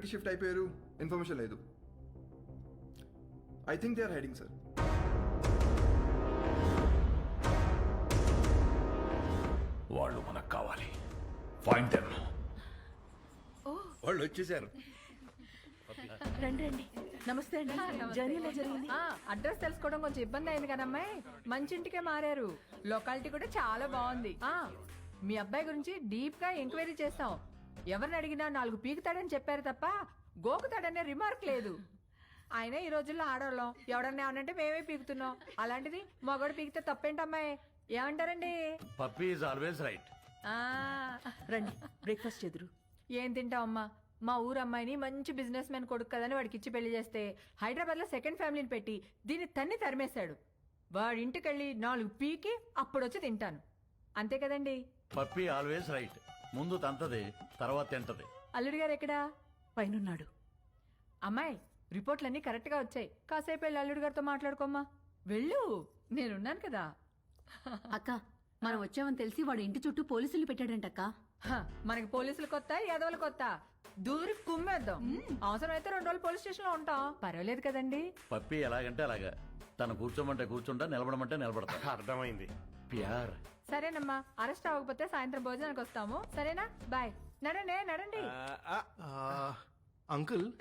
ఎక్కడికి షిఫ్ట్ అయిపోయారు. ఇన్ఫర్మేషన్ లేదు. I think they are hiding sir వాళ్ళు మనకు కావాలి. ఫైండ్ దెమ్ వాళ్ళు వచ్చేసారు. రండి రండి. నమస్తే అండి. జర్నీలో జరిగింది? ఆ, అడ్రస్ తెలుసుకోవడం కొంచెం ఇబ్బంది అయింది కదమ్మాయి. మంచి ఇంటికే మారారు. లొకాలిటీ కూడా చాలా బాగుంది. ఆ. మీ అబ్బాయి గురించి డీప్గా ఎంక్వైరీ చేస్తాం ఎవరిని అడిగినా నాలుగు పీకుతాడని చెప్పారు తప్ప గోకుతాడనే రిమార్క్ లేదు. ఆయన ఈ రోజుల్లో ఆడవాళ్ళం. ఎవడన్నా ఏమనంటే మేమే పీకుతున్నాం. అలాంటిది మగోడు పీకితే తప్పేంటమ్మాయి? ఏమంటారండి? పప్పీ ఈజ్ ఆల్వేస్ రైట్ ఆ. రండి బ్రేక్ఫాస్ట్ ఎదురు. ఏం తింటావమ్మా? మా ఊరు అమ్మాయిని మంచి బిజినెస్ మ్యాన్ కొడుకు కదని వాడికి ఇచ్చి పెళ్ళి చేస్తే హైదరాబాద్లో సెకండ్ ఫ్యామిలీని పెట్టి దీన్ని తన్ని తరిమేశాడు. వాడి ఇంటికెళ్ళి నాలుగు పీకి అప్పుడు వచ్చి తింటాను. అంతే కదండి? పప్పీ ఆల్వేస్ రైట్ ముందు తంతది తర్వాత తింటది అల్లుడి గారు ఎక్కడా? పైనున్నాడు. అమ్మాయి రిపోర్ట్లన్నీ కరెక్ట్గా వచ్చాయి. కాసేపు వెళ్ళి అల్లుడి గారితో మాట్లాడుకోమ్మా. వెళ్ళు నేనున్నాను కదా. అక్క మనం వచ్చామని తెలిసి వాడు ఇంటి చుట్టూ పోలీసులు పెట్టాడంటక్క. హ, మనకి పోలీసులు కొత్త యాదవులు కొత్త. దూరి కుమ్మేద్దాం. అవసరమైతే రెండు రోజులు పోలీస్ స్టేషన్లో ఉంటాం. పర్వాలేదు కదండి. పప్పీ ఎలాగంటే అలాగా. తను కూర్చోమంటే కూర్చుంటా నిలబడమంటే నిలబడతా. అర్థమైంది. ప్యార్. సరేనమ్మా అరెస్ట్ అవ్వకపోతే సాయంత్రం భోజనానికి వస్తాము. సరేనా? బాయ్. నడండి నడండి. అంకుల్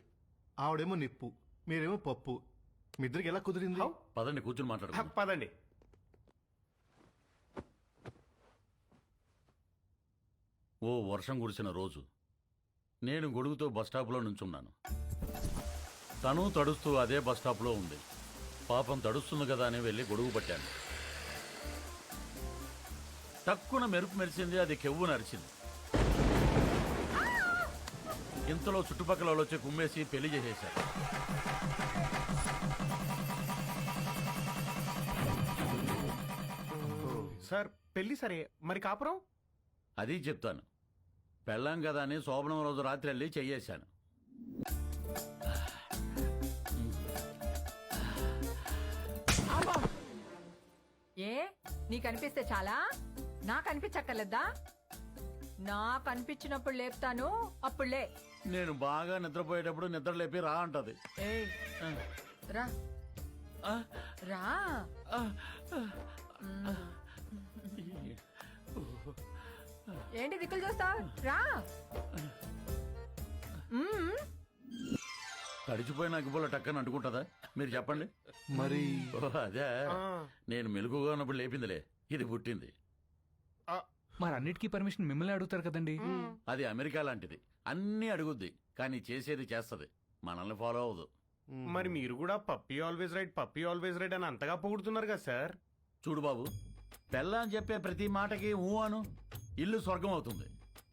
ఆవిడేమో నిప్పు మీరేమో పప్పు. మీ ఇద్దరికి ఎలా కుదిరింది? పదండి కూర్చుని మాట్లాడు పదండి. ఓ వర్షం కురిసిన రోజు. నేను గొడుగుతో బస్టాప్లో నుంచున్నాను. తను తడుస్తూ అదే బస్టాప్లో ఉంది. పాపం తడుస్తుంది కదా అని వెళ్ళి గొడుగు పట్టాను. తక్కువ మెరుపు మెరిసింది అది కెవ్వు నరిచింది. ఇంతలో చుట్టుపక్కల వాళ్ళు వచ్చి కుమ్మేసి పెళ్ళి చేసేశారు. సార్ పెళ్ళి సరే. మరి కాపురం? అది చెప్తాను. పెళ్ళాం కదా అని శోభనం రోజు రాత్రి వెళ్ళి చెయ్యేశాను. ఏ? నీకు అనిపిస్తే చాలా? నాకు అనిపించక్కర్లేదా నాకు అనిపించినప్పుడు లేపుతాను అప్పుడు లే. నేను బాగా నిద్రపోయేటప్పుడు నిద్ర లేపి రా అంటది. ఏయ్, రా. రా. ఏంటి దిక్కులు చూస్తావు? రా. మ్మ్. తడిచిపోయిన అగ్గిపుల్ల టక్కని అంటుకుంటుందా? మీరు చెప్పండి. మరి ఓ, అదే. నేను మెలుగుగా ఉన్నప్పుడు లేపిందిలే. ఇది పుట్టింది. మరి అన్నిటికీ పర్మిషన్ మిమ్మల్ని అడుగుతారు కదండి. అది అమెరికా లాంటిది. అన్నీ అడుగుద్ది కానీ చేసేది చేస్తది. మనల్ని ఫాలో అవ్వదు. మరి మీరు కూడా puppy always right puppy always right అని అంతగా పొగుడుతున్నారు కదా సార్? చూడు బాబు పెళ్ళాం చెప్పే ప్రతి మాటకి ఊ అను ఇల్లు స్వర్గం అవుతుంది.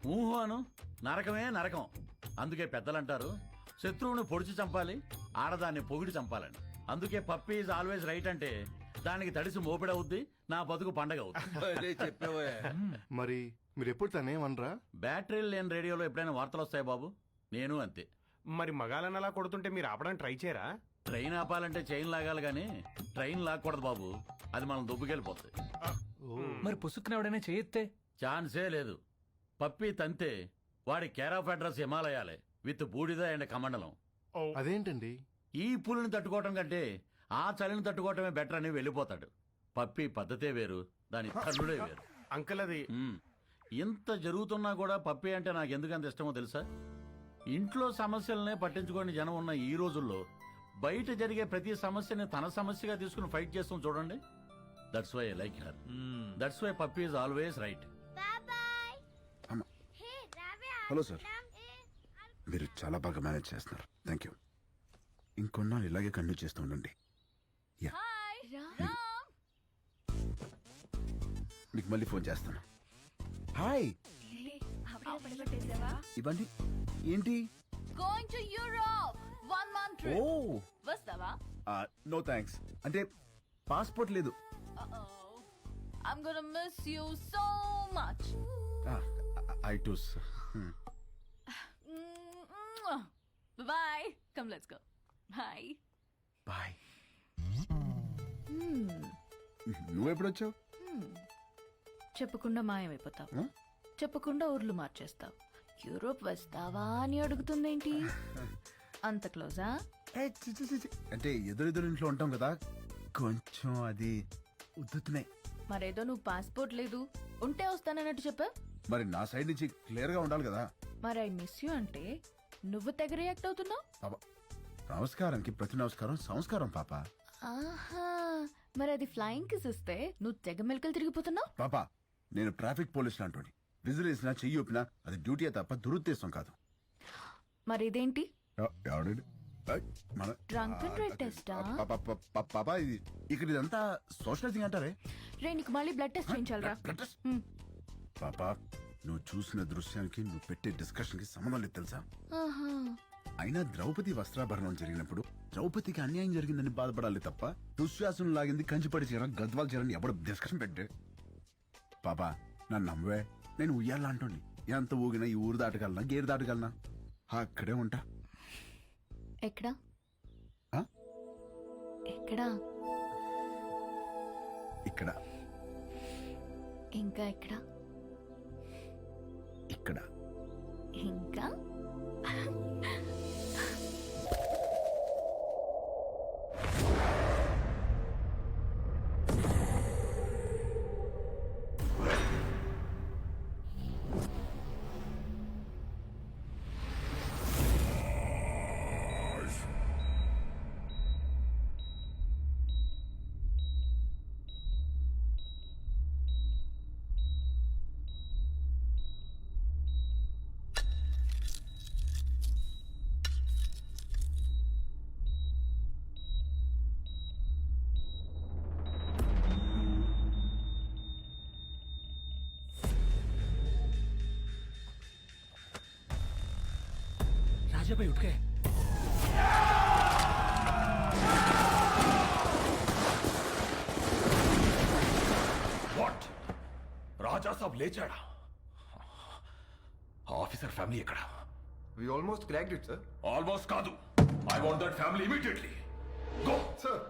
ఊహు అను నరకమే నరకం. అందుకే పెద్దలంటారు శత్రువుని పొడిచి చంపాలి ఆడదాన్ని పొగిడి చంపాలని. అందుకే పప్పి ఈజ్ ఆల్వేస్ రైట్ అంటే దానికి తడిసి మోపిడవుద్ది నా బతుకు పండగ అవుద్ది మరి మీరు ఎప్పుడు తనేమనరా? బ్యాటరీలు లేని రేడియోలో ఎప్పుడైనా వార్తలు వస్తాయి బాబు? నేను అంతే. మరి మగాలని అలా కొడుతుంటే మీరు ఆపడానికి ట్రై చేయరా? ట్రైన్ ఆపాలంటే చైన్ లాగాలి కానీ ట్రైన్ లాక్కూడదు బాబు. అది మనం దుబ్బుకెళ్ళిపోతుంది మరి పుసుక్కున ఎవడైనా చేయొత్తే? ఛాన్సే లేదు. పప్పి తంతే వాడి కేర్ ఆఫ్ అడ్రస్ హిమాలయాలే విత్ బూడిద అండ్ కమండలం. అదేంటండి? ఈ పులిని తట్టుకోవటం కంటే ఆ చలిని తట్టుకోవటమే బెటర్ అని వెళ్ళిపోతాడు. పప్పి పద్ధతే వేరు దాని తల్లుడే వేరు. అంకుల్ అది మ్మ్. ఇంత జరుగుతున్నా కూడా పప్పి అంటే నాకు ఎందుకు అంత ఇష్టమో తెలుసా? ఇంట్లో సమస్యలనే పట్టించుకోని జనం ఉన్న ఈ రోజుల్లో బయట జరిగే ప్రతి సమస్యని తన సమస్యగా తీసుకుని ఫైట్ చేస్తాం చూడండి. That's why like her that's why puppy is always right hello sir. మీరు చాలా బాగా మేనేజ్ చేస్తున్నారు. థ్యాంక్ యూ ఇంకొన్నాళ్ళు ఇలాగే కంటిన్యూ చేస్తూ ఉండండి. యా. మీకు మళ్ళీ ఫోన్ చేస్తాను. హాయ్. ఇవ్వండి. ఏంటి? Going to Europe one month oh. వస్తావా? నో థ్యాంక్స్ అంటే పాస్పోర్ట్ లేదు. I'm gonna miss you so much I twos bye come let's go bye bye నువ్వు ఎప్పుడు వచ్చావు చెప్పకుండా మాయమైపోతావు? చెప్పకుండా ఊర్లు మార్చేస్తావు. యూరోప్ వస్తావా అని అడుగుతుందేంటి? అంత క్లోజా. అంటే ఎదురెదురు ఇంట్లో ఉంటాం కదా కొంచెం అది ఉద్దుతున్నాయి మరేదో నువ్వు పాస్పోర్ట్ లేదు ఉంటే వస్తానన్నట్టు చెప్పా మరి నా సైడ్ నుంచి క్లియర్గా ఉండాలి కదా. మరి ఐ మిస్ యూ అంటే నువ్వు తెగ రియాక్ట్ అవుతున్నావు? పాప నమస్కారానికి ప్రతి నమస్కారం సంస్కారం పాప. ఆహా మరి అది ఫ్లయింగ్ కిస్ ఇస్తే నువ్వు తెగ మెలకలు తిరిగిపోతున్నావు? పాప నేను ట్రాఫిక్ పోలీస్ లాంటి విజిల్ వేసినా చెయ్యి ఊపినా అది డ్యూటీ తప్ప దురుద్దేశం కాదు. మరి ఇదేంటి పాప ఇది ఇక్కడ ఇదంతా సోషలైజింగ్ అంటారే? రే నీకు మళ్ళీ బ్లడ్ టెస్ట్ చేయించాలరా. పాప నువ్వు చూసిన దృశ్యానికి నువ్వు పెట్టే డిస్కషన్కి సంబంధం లేదు తెలుసా? అయినా ద్రౌపది వస్త్రాభరణం జరిగినప్పుడు ద్రౌపదికి అన్యాయం జరిగిందని బాధపడాలి తప్ప దుశ్శాసనం లాగింది కంచిపడి చీర గద్వాల చీరని ఎవడు డిస్కషన్ పెట్టే పాపా నన్ను నమ్మవే. నేను ఉయ్యాలా అంటోని ఎంత ఊగినా ఈ ఊరు దాటగలనా గేరు దాటగలనా? అక్కడే ఉంటా. ఎక్కడా? ఆ? ఎక్కడా? ఇక్కడ. ఇంకా ఎక్కడా? ఇక్కడ. ఇంకా? राजा भाई उठ गए what Raja Saab లేచాడా officer family ఎక్కడ we almost cracked it sir almost కాదు I want that family immediately go sir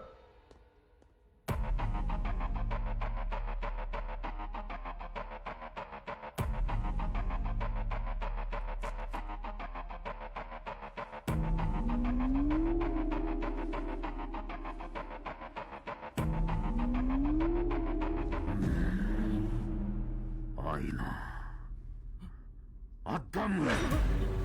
ఆయన అద్దం